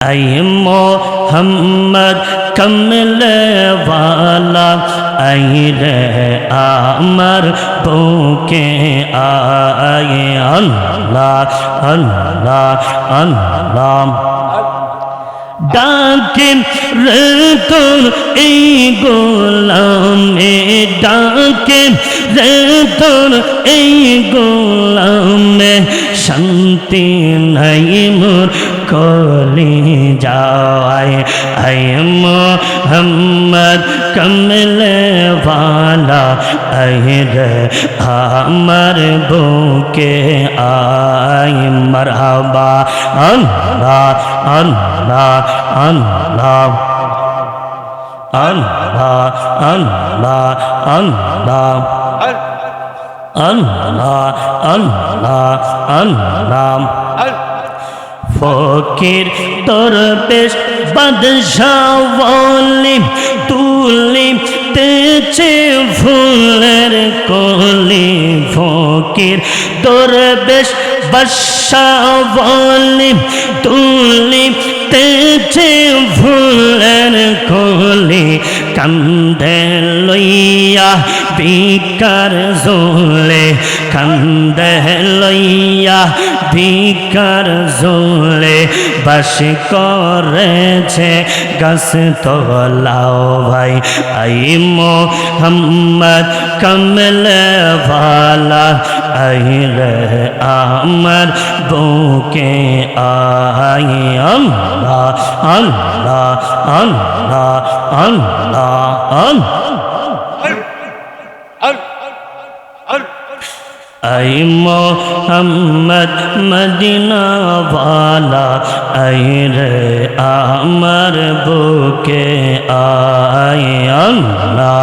اے محمد کملے والا اے رے آمر بھوکے آئے اللہ اللہ اللہ ڈاکن ردن ای گولام ڈاکن ردن ای گولام শান্তি নাই মোর কলি যায়। আয় মোহাম্মদ কমলে वाला আয় রে আমার বুকে আয় মারহাবা। আল্লাহ আল্লাহ আল্লাহ। আল্লাহ আল্লাহ আল্লাহ। ফকির তোর বেশ বাদশাওয়ালি তুলি তেছে ফুলের কলি। ফকির তোর বেশ বাদশাওয়ালি তুলি তেছে ফুলের কলি। কান্দে লইয়া বিকার জোলে কান্দে লইয়া বিকার জোলে বাস করেছে গাছ তোলাও ভাই। আই মোহাম্মদ কমলে ভালা আই রে আমার বুকে আই আল্লাহ আল্লাহ আল্লাহ। আল্লাহ আল্লাহ আই মোহাম্মদ মদিনা वाला আই রে আমার বুকে আই আল্লাহ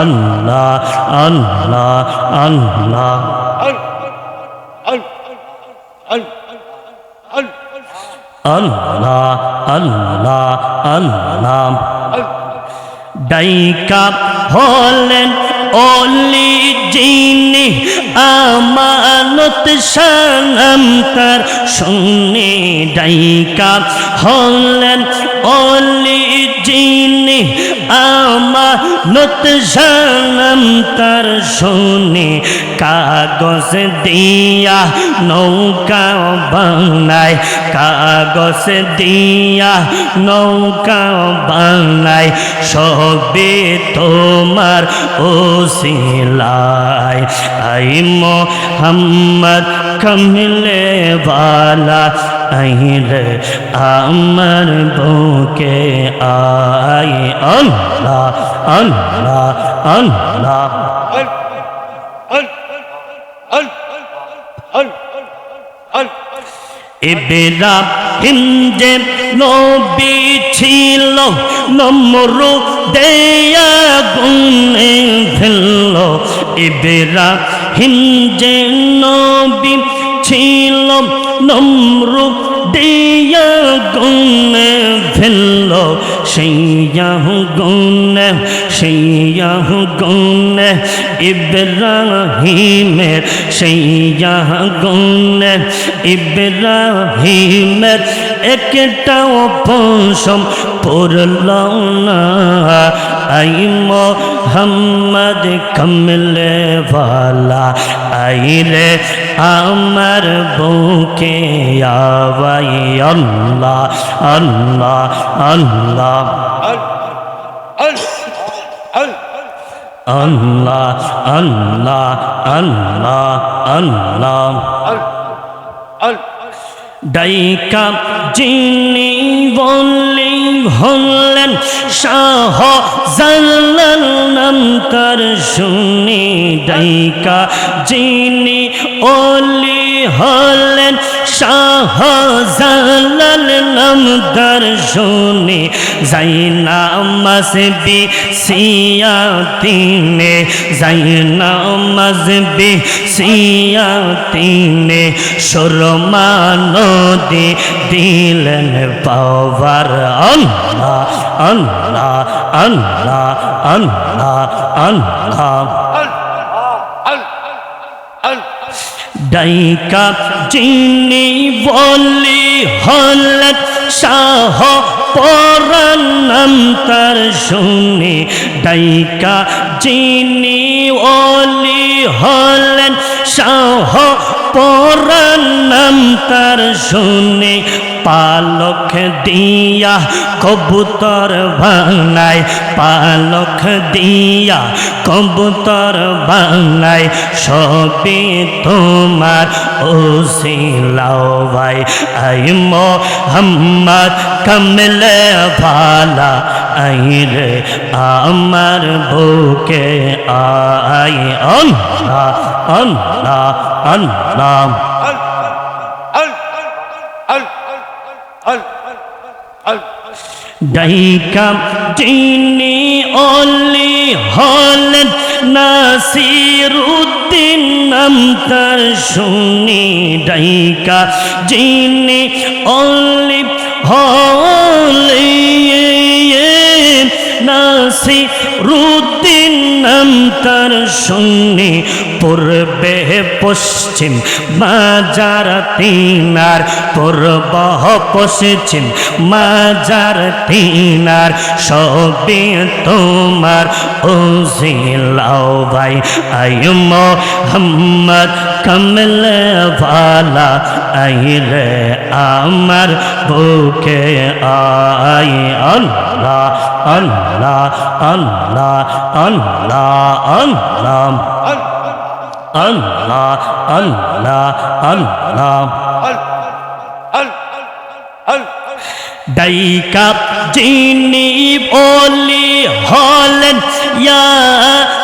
আল্লাহ আল্লাহ। আল্লাহ আল্লাহ আল্লাহ। আল্লাহ। ডাইকা হলেন অলি জিনি আমানত সালাম তার শুনে ডাইকা হলেন অলি জিনি আমানত সালাম তার শুনে, কাগজ দিয়া নৌকা বানায় কাগজ দিয়া নৌকা বানায় সবে তোমার ও ওসিলায়। আই মোহাম্মদ কমলে বালা আইরে আমার বুকে আই আল্লাহ আল্লাহ আল্লাহ। এবেরা হিন্দে নবী ছিল, নম্র দেয়া গুনে ফেলল এবেরা হিন্দে নবী ছিল নম্রূপ দিয়া গুণে ফেলল সেইয়াহ গুণে সেইয়াহ গুণে, ইব্রাহিমের সেইয়াহ গুণে, ইব্রাহিমের একটাও পশম পড়ল না। আই মোহাম্মদ কমলে वाला আই রে আমার বুকে আওয়াই আল্লাহ আল্লাহ আল্লাহ। আল্লাহ আল্লাহ আল্লাহ আল্লাহ। ডাইকা যিনি বললি হলেন শাহ জালাল নাম তার শুনি ডাইকা যিনি ওলি হলেন শাহ জালাল নাম তার শুনি যাইনা মাসবি সিয়াতিনে। যাইনা মাসবি সিয়াতিনে। শর্মা নদী দিলেন পাওয়ার আল্লাহ আল্লাহ আল্লাহ আল্লাহ আল্লাহ। ডাইকা চিনি বলি হলত শাহ পরান্নাম তার শুনে ডাইকা যিনি অলি হলেন শাহ পরান্নাম তার শুনে পালক দিয়া কবুতর বানায় পালক দিয়া কবুতর বানায় সবে তোমার ও ওসিলাও ভাই আই মোহাম্মদ কমলে ভালা আই রে আমার বুকে আই, আল্লাহ আল্লাহ আল্লাহ। ডাইকা তিনি অলি হলেন নাসিরুদ্দিন নাম তার শুনি ডাইকা যিনি অলি হলে নাসিরুদ্দিন নাম তার সঙ্গে। পূর্বে পশ্চিম মাজার তিনার, পূর্ব পশ্চিম মাজার তিনার। সবে তোমার ওসিলাও ভাই আই মোহাম্মদ কমল ভালা আই রে আমার বুকে আই আল্লাহ আল্লাহ আল্লাহ আল্লাহ আল্লাহ আল্লাহ আল্লাহ আল্লাহ ডাইকা যিনি বলি হলেন ইয়াসিন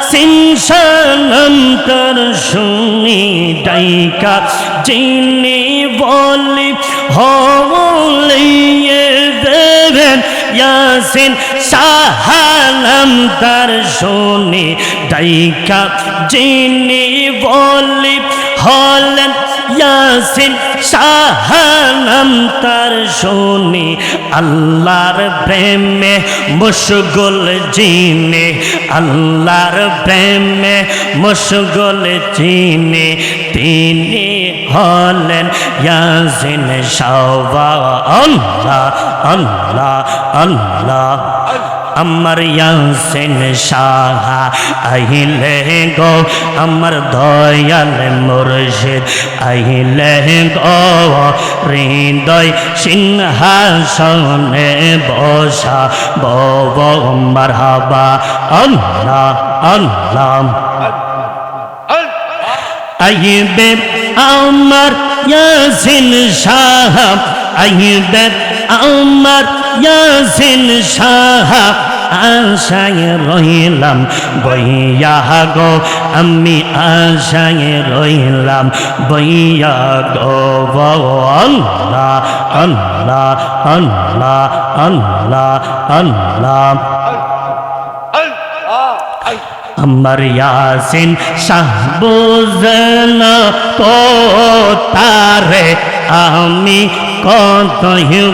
সনন্তর শুনি ডাইকা, যিনি বলি হলিয়ে দেবেন ইয়াসিন সাহালাম তার শুনি ডাইকা, যিনি বলি হলেন ইয়াসিন শাহানাম তার শুনি আল্লাহর প্রেমে মুশগুল জিনে, আল্লাহর প্রেমে মুশগুল জিনে। তিনি হলেন ইয়াসিন শাহবা আল্লাহ আল্লাহ আল্লাহ। আমার ইয়াসিন সাহা আহিলে গো, আমার দয়াল মুর্শিদ আহিলে গো। হৃদয় সিংহাসনে বসা, বব মারহাবা, আল্লাহ আল্লাহ। আইবে আমার ইয়াসিন সাহাব আইবে আমার ইয়াসিন সাহাব আশায় রইলাম, বইয়া গো, আমি আশায় রইলাম, বইয়া গো আল্লাহ আল্লাহ আল্লাহ আল্লাহ আল্লাহ। আমার ইয়াসিন শাহবুজন কো তারে আমি কত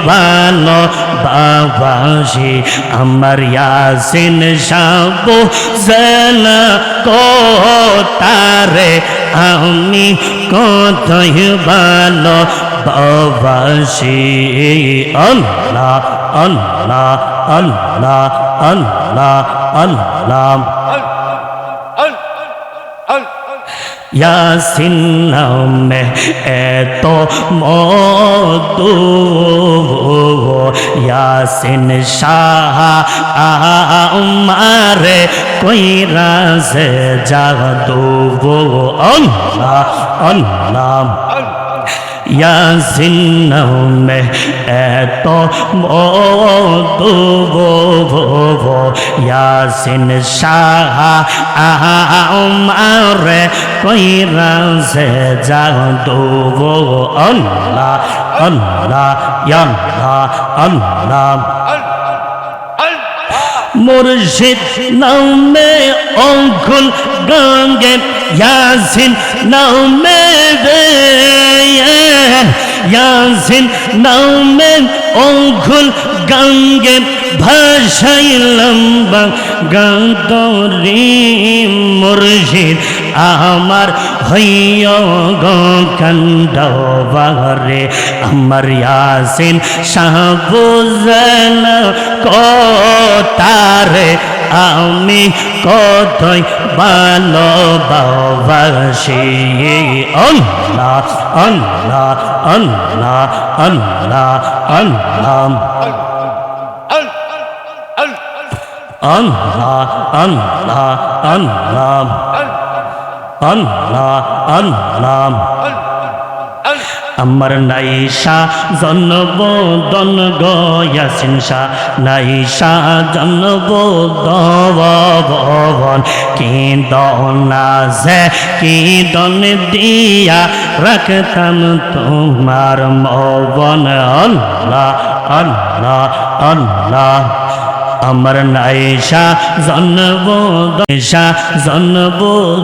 ভালো বাবাসি আমার ইয়াসিন শাহবুজন কো তারে আমি কত ভালো বাবাসি আল্লাহ আল্লাহ আল্লাহ আল্লাহ আল্লাহ। ইয়াসিন নামে এত মধু ইয়াসিন আমারে কইরা সে জাদু আল্লাহ আল্লাহ। ইয়াসিন নামে এত মধু ইয়াসিন সাহা আমারে কইরা সে জাদু আল্লাহ আল্লাহ আল্লাহ আল্লাহ। মুর্শিদ নামে অঙ্কুল গঙ্গে ইয়াসিন নামে ইয়াসিন নামে অঙ্কুল গঙ্গে। ভাসাইলাম গান্তরি মুর্শিদ, আমার হইয় গন্ডবারে আমার ইয়াসিন সাবুজন কতারে আমি কতই ভালোবাসি? আল্লাহ আল্লাহ আল্লাহ আল্লাহ আল্লাহ। আল্লাহ আল্লাহ আল্লাহ। আল্লাহ আল্লাহ আমার নাইশা জন্ম দন গয়াসিন শাহ। নাইশা জন্ম দবন কি দনা যে কি দন দিয়া রাখতাম তোমার মবন। আল্লাহ আল্লাহ আল্লাহ। আমার নাইশা জন্ম দেশা জন্ম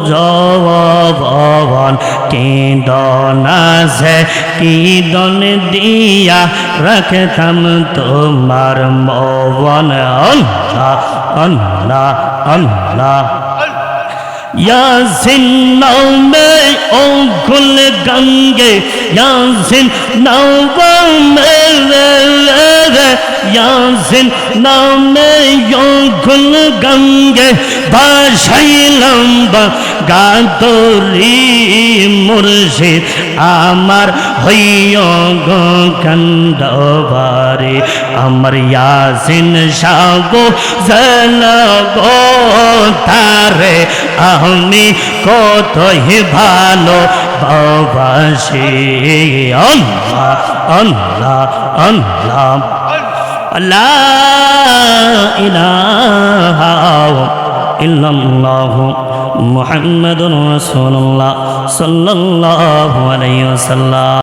জবন কিদন আছে কিদন দিয়া রাখতাম তোমার মবন আল্লাহ আল্লাহ আল্লাহ यासिन नाव में ओ गुल गंगे यासिन नाव में ইয়াসিন নামে গুল গঙ্গে বাসাইলাম বা গাদরি মুর্শিদ, আমার হইয় গন্ধবারে, আমার ইয়াসিন সাগো জনগো তারে আমি কত ভালো বাবাসি আল্লাহ আল্লাহ আল্লাহ। আল্লাহ ইলাহা ইল্লাল্লাহু মুহাম্মাদুর রাসূলুল্লাহ সাল্লাল্লাহু আলাইহি ওয়াসাল্লাম।